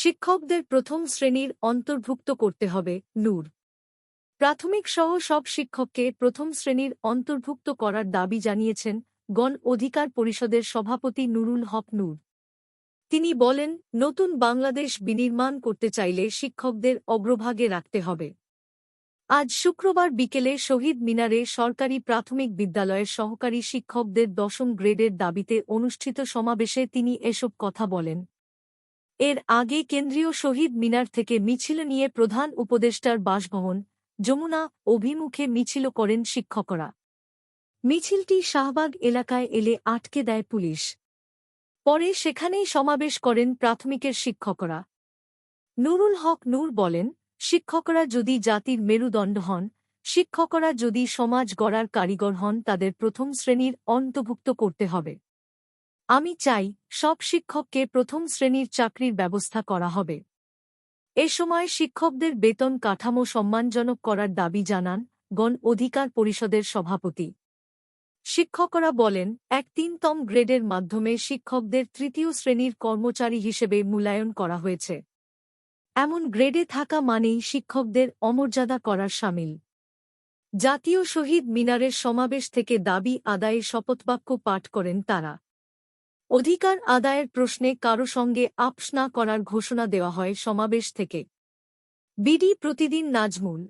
শিক্ষকদের প্রথম শ্রেণির অন্তর্ভুক্ত করতে হবে, নূর। প্রাথমিক সহ সব শিক্ষককে প্রথম শ্রেণির অন্তর্ভুক্ত করার দাবি জানিয়েছেন গণ অধিকার পরিষদের সভাপতি নুরুল হক নূর। তিনি বলেন, নতুন বাংলাদেশ বিনির্মাণ করতে চাইলে শিক্ষকদের অগ্রভাগে রাখতে হবে। আজ শুক্রবার বিকেলে শহীদ মিনারে সরকারি প্রাথমিক বিদ্যালয়ের সহকারী শিক্ষকদের দশম গ্রেডের দাবিতে অনুষ্ঠিত সমাবেশে তিনি এসব কথা বলেন। এর আগে কেন্দ্রীয় শহীদ মিনার থেকে মিছিল নিয়ে প্রধান উপদেষ্টার বাসভবন, যমুনা, অভিমুখে মিছিল করেন শিক্ষকরা। মিছিলটি শাহবাগ এলাকায় এলে আটকে দেয় পুলিশ। পরে সেখানেই সমাবেশ করেন প্রাথমিকের শিক্ষকরা। নুরুল হক নূর বলেন, শিক্ষকরা যদি জাতির মেরুদণ্ড হন, শিক্ষকরা যদি সমাজ গড়ার কারিগর হন, তাদের প্রথম শ্রেণির অন্তর্ভুক্ত করতে হবে। আমি চাই সব শিক্ষককে প্রথম শ্রেণির চাকরির ব্যবস্থা করা হবে। এ সময় শিক্ষকদের বেতন কাঠামো সম্মানজনক করার দাবি জানান গণ অধিকার পরিষদের সভাপতি। শিক্ষকরা বলেন, এক তিনতম গ্রেডের মাধ্যমে শিক্ষকদের তৃতীয় শ্রেণির কর্মচারী হিসেবে মূল্যায়ন করা হয়েছে। এমন গ্রেডে থাকা মানেই শিক্ষকদের অমর্যাদা করার সামিল। জাতীয় শহীদ মিনারের সমাবেশ থেকে দাবি আদায়ে শপথবাক্য পাঠ করেন তারা। অধিকার আদায়ের প্রশ্নে কারও সঙ্গে আপস না করার ঘোষণা দেওয়া হয় সমাবেশ থেকে। বিডি প্রতিদিন নাজমুল